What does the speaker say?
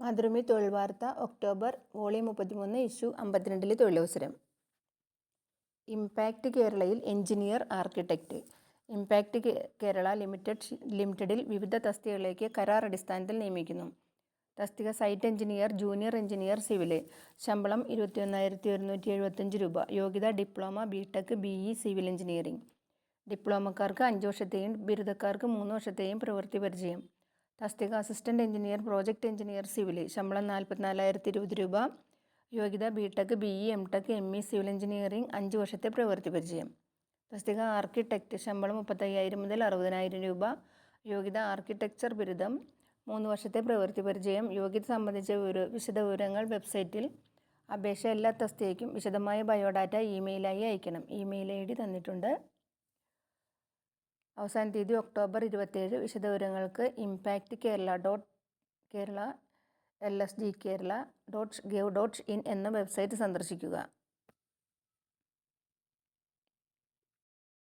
മാതൃഭൂമി തൊഴിൽ വാർത്ത October volume മുപ്പത്തിമൂന്ന് ഇഷ്യൂ അമ്പത്തിരണ്ടിലെ തൊഴിലവസരം. ഇമ്പാക്ട് കേരളയിൽ engineer architect impact Kerala limited ലിമിറ്റഡിൽ വിവിധ തസ്തികകളിലേക്ക് കരാർ അടിസ്ഥാനത്തിൽ നിയമിക്കുന്നു. തസ്തിക site engineer junior engineer civil. ശമ്പളം ഇരുപത്തിയൊന്നായിരത്തി ഒരുന്നൂറ്റി എഴുപത്തഞ്ച് രൂപ. യോഗ്യത diploma B tech B E civil engineering ഡിപ്ലോമക്കാർക്ക് അഞ്ച് വർഷത്തെയും ബിരുദക്കാർക്ക് മൂന്ന് വർഷത്തെയും പ്രവൃത്തി പരിചയം. തസ്തിക assistant engineer project engineer civil ശമ്പളം നാൽപ്പത്തിനാലായിരത്തി ഇരുപത് രൂപ. യോഗ്യത B tech B E M tech M E civil engineering അഞ്ച് വർഷത്തെ പ്രവൃത്തി പരിചയം. തസ്തിക ആർക്കിടെക്റ്റ് ശമ്പളം മുപ്പത്തയ്യായിരം മുതൽ അറുപതിനായിരം രൂപ. യോഗ്യത ആർക്കിടെക്ചർ ബിരുദം മൂന്ന് വർഷത്തെ പ്രവൃത്തി പരിചയം. യോഗ്യത സംബന്ധിച്ച വിവര വിവരങ്ങൾ വെബ്സൈറ്റിൽ. അപേക്ഷ എല്ലാ തസ്തികയ്ക്കും വിശദമായ ബയോഡാറ്റ ഇമെയിലായി അയക്കണം. ഇമെയിൽ ഐ ഡി തന്നിട്ടുണ്ട്. അവസാന തീയതി ഒക്ടോബർ ഇരുപത്തേഴ് വിശദവിവരങ്ങൾക്ക് impact Kerala dot Kerala L S G Kerala dot gov dot in എന്ന വെബ്സൈറ്റ് സന്ദർശിക്കുക.